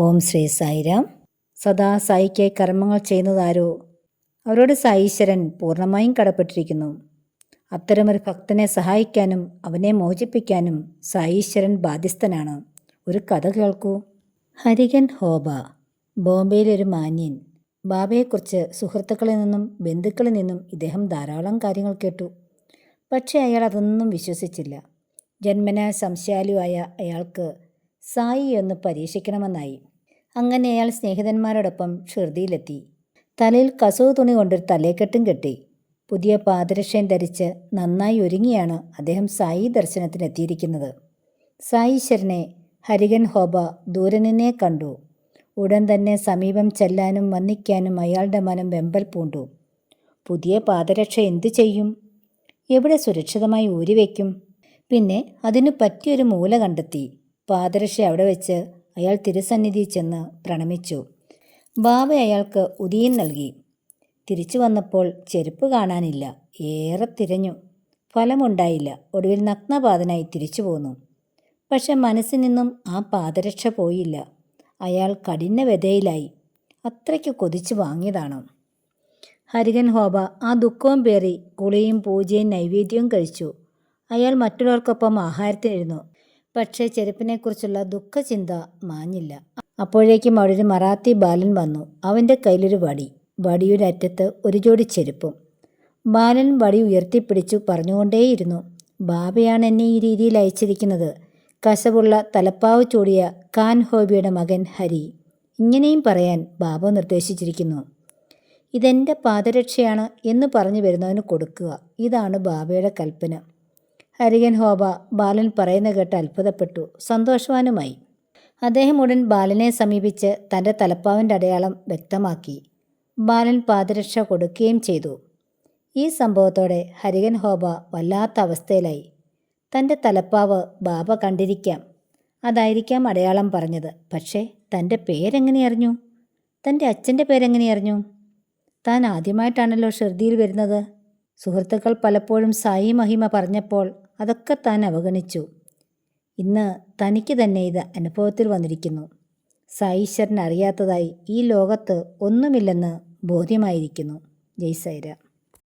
ഓം ശ്രീ സായിരാം. സദാ സായിക്കായി കർമ്മങ്ങൾ ചെയ്യുന്നതാരോ? അവരോട് സായീശ്വരൻ പൂർണമായും കടപ്പെട്ടിരിക്കുന്നു. അത്തരമൊരു ഭക്തനെ സഹായിക്കാനും അവനെ മോചിപ്പിക്കാനും സായീശ്വരൻ ബാധ്യസ്ഥനാണ്. ഒരു കഥ കേൾക്കൂ. ഹരികൻ ഹോബ. ബോംബെയിലെ ഒരു മാന്യൻ. ബാബയെക്കുറിച്ച് സുഹൃത്തുക്കളിൽ നിന്നും ബന്ധുക്കളിൽ നിന്നും ഇദ്ദേഹം ധാരാളം കാര്യങ്ങൾ കേട്ടു. പക്ഷേ അയാൾ അതൊന്നും വിശ്വസിച്ചില്ല. ജന്മന സംശയാലുവായ അയാൾക്ക് സായി ഒന്ന് പരീക്ഷിക്കണമെന്നായി. അങ്ങനെ അയാൾ സ്നേഹിതന്മാരോടൊപ്പം ഷിർദിയിലെത്തി തലയിൽ കസവ് തുണി കൊണ്ടൊരു തലേക്കെട്ടും കെട്ടി. പുതിയ പാദരക്ഷയും ധരിച്ച് നന്നായി ഒരുങ്ങിയാണ് അദ്ദേഹം സായി ദർശനത്തിനെത്തിയിരിക്കുന്നത്. സായീശ്വരനെ ഹരികൻ ഹോബ ദൂരനെ കണ്ടു. ഉടൻ തന്നെ സമീപം ചെല്ലാനും വന്നിക്കാനും അയാളുടെ മനം വെമ്പൽ പൂണ്ടു. പുതിയ പാദരക്ഷ എന്തു ചെയ്യും? എവിടെ സുരക്ഷിതമായി ഊരിവെക്കും? പിന്നെ അതിനു പറ്റിയൊരു മൂല കണ്ടെത്തി. പാദരക്ഷ അവിടെ വെച്ച് അയാൾ തിരുസന്നിധി ചെന്ന് പ്രണമിച്ചു. ബാബ അയാൾക്ക് ഉദിയൻ നൽകി. തിരിച്ചു വന്നപ്പോൾ ചെരുപ്പ് കാണാനില്ല. ഏറെ തിരഞ്ഞു. ഫലമുണ്ടായില്ല. ഒടുവിൽ നഗ്നപാതനായി തിരിച്ചു പോന്നു. പക്ഷെ മനസ്സിൽ നിന്നും ആ പാദരക്ഷ പോയില്ല. അയാൾ കഠിന വ്യതയിലായി അത്രയ്ക്ക് കൊതിച്ചു വാങ്ങിയതാണ്? ഹരികൻ ഹോബ ആ ദുഃഖവും പേറി കുളിയും പൂജയും നൈവേദ്യവും കഴിച്ചു. അയാൾ മറ്റുള്ളവർക്കൊപ്പം ആഹാരത്തിനിരുന്നു പക്ഷേ ചെരുപ്പിനെക്കുറിച്ചുള്ള ദുഃഖചിന്ത മാഞ്ഞില്ല. അപ്പോഴേക്കും അവിടെ ഒരു മറാത്തി ബാലൻ വന്നു. അവന്റെ കയ്യിലൊരു വടി. വടിയുടെ അറ്റത്ത് ഒരു ജോഡി ചെരുപ്പും. ബാലൻ വടി ഉയർത്തിപ്പിടിച്ചു പറഞ്ഞുകൊണ്ടേയിരുന്നു ബാബയാണ് എന്നെ ഈ രീതിയിൽ അയച്ചിരിക്കുന്നത്. കശവുള്ള തലപ്പാവ് ചൂടിയ കാൻ ഹോബിയുടെ മകൻ ഹരി. ഇങ്ങനെയും പറയാൻ ബാബ നിർദ്ദേശിച്ചിരിക്കുന്നു. ഇതെന്റെ പാദരക്ഷയാണ് എന്ന് പറഞ്ഞു വരുന്നവന് കൊടുക്കുക. ഇതാണ് ബാബയുടെ കൽപ്പന. ഹരികൻ ഹോബ ബാലൻ പറയുന്ന കേട്ട് അത്ഭുതപ്പെട്ടു. സന്തോഷവാനുമായി. അദ്ദേഹം ഉടൻ ബാലനെ സമീപിച്ച് തന്റെ തലപ്പാവിന്റെ അടയാളം വ്യക്തമാക്കി. ബാലൻ പാദരക്ഷ കൊടുക്കുകയും ചെയ്തു. ഈ സംഭവത്തോടെ ഹരികൻ ഹോബ വല്ലാത്ത അവസ്ഥയിലായി. തന്റെ തലപ്പാവ് ബാബ കണ്ടിരിക്കാം. അതായിരിക്കാം അടയാളം പറഞ്ഞത്. പക്ഷേ തന്റെ പേരെങ്ങനെ അറിഞ്ഞു? തന്റെ അച്ഛന്റെ പേരെങ്ങനെ അറിഞ്ഞു? താൻ ആദ്യമായിട്ടാണല്ലോ ഷിർദിയിൽ വരുന്നത്. സുഹൃത്തുക്കൾ പലപ്പോഴും സായി മഹിമ പറഞ്ഞപ്പോൾ അതൊക്കെ താൻ അവഗണിച്ചു. ഇന്ന് തനിക്ക് തന്നെ ഇത് അനുഭവത്തിൽ വന്നിരിക്കുന്നു. സായീശ്വരൻ അറിയാത്തതായി ഈ ലോകത്ത് ഒന്നുമില്ലെന്ന് ബോധ്യമായിരിക്കുന്നു. ജയ് സൈര